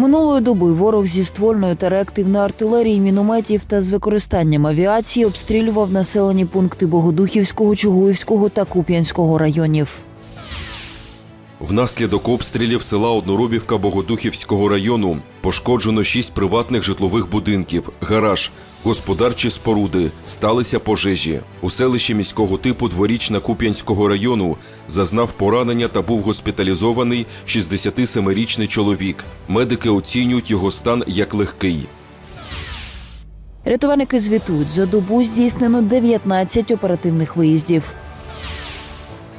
Минулої доби ворог зі ствольної та реактивної артилерії, мінометів та з використанням авіації обстрілював населені пункти Богодухівського, Чугуївського та Куп'янського районів. Внаслідок обстрілів села Одноробівка Богодухівського району пошкоджено шість приватних житлових будинків, гараж, господарчі споруди, сталися пожежі. У селищі міського типу дворічна Куп'янського району зазнав поранення та був госпіталізований 67-річний чоловік. Медики оцінюють його стан як легкий. Рятувальники звітують, за добу здійснено 19 оперативних виїздів.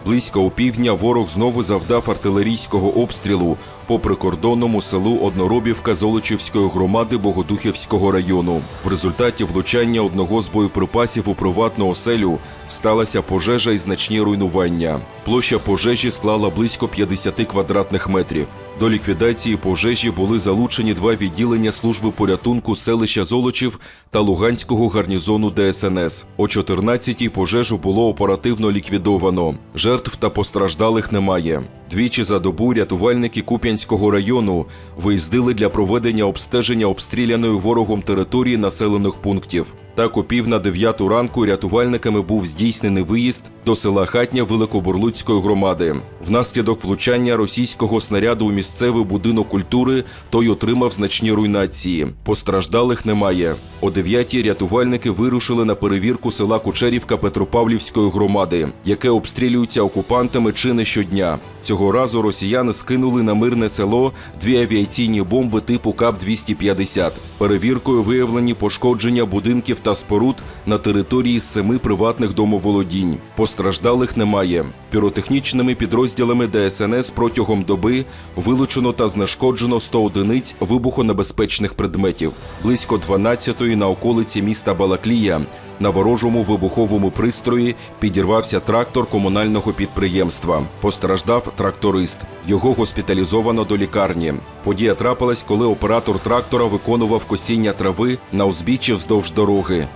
Близько опівдня ворог знову завдав артилерійського обстрілу по прикордонному селу Одноробівка Золочівської громади Богодухівського району. В результаті влучання одного з боєприпасів у приватну оселю сталася пожежа і значні руйнування. Площа пожежі склала близько 50 квадратних метрів. До ліквідації пожежі були залучені два відділення служби порятунку селища Золочів та Луганського гарнізону ДСНС. О 14-й пожежу було оперативно ліквідовано. Жертв та постраждалих немає. Двічі за добу рятувальники Куп'янського району виїздили для проведення обстеження обстріляної ворогом території населених пунктів. Так, о пів на дев'яту ранку рятувальниками був здійснений виїзд до села Хатня Великобурлуцької громади. Внаслідок влучання російського снаряду у місцевий будинок культури той отримав значні руйнації. Постраждалих немає. О 9-й рятувальники вирушили на перевірку села Кучерівка Петропавлівської громади, яке обстрілюється окупантами чи не щодня. Цього разу росіяни скинули на мирне село дві авіаційні бомби типу КАП-250. Перевіркою виявлені пошкодження будинків та споруд на території семи приватних домоволодінь. Постраждалих немає. Піротехнічними підрозділами ДСНС протягом доби вилучено та знешкоджено 100 одиниць вибухонебезпечних предметів. Близько 12-ї на околиці міста Балаклія на ворожому вибуховому пристрої підірвався трактор комунального підприємства. Постраждав тракторист. Його госпіталізовано до лікарні. Подія трапилась, коли оператор трактора виконував косіння трави на узбіччі вздовж дороги.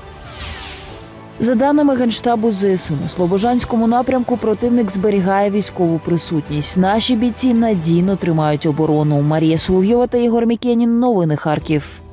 За даними Генштабу ЗСУ, на Слобожанському напрямку противник зберігає військову присутність. Наші бійці надійно тримають оборону. Марія Соловйова та Ігор Мікенін. Новини Харків.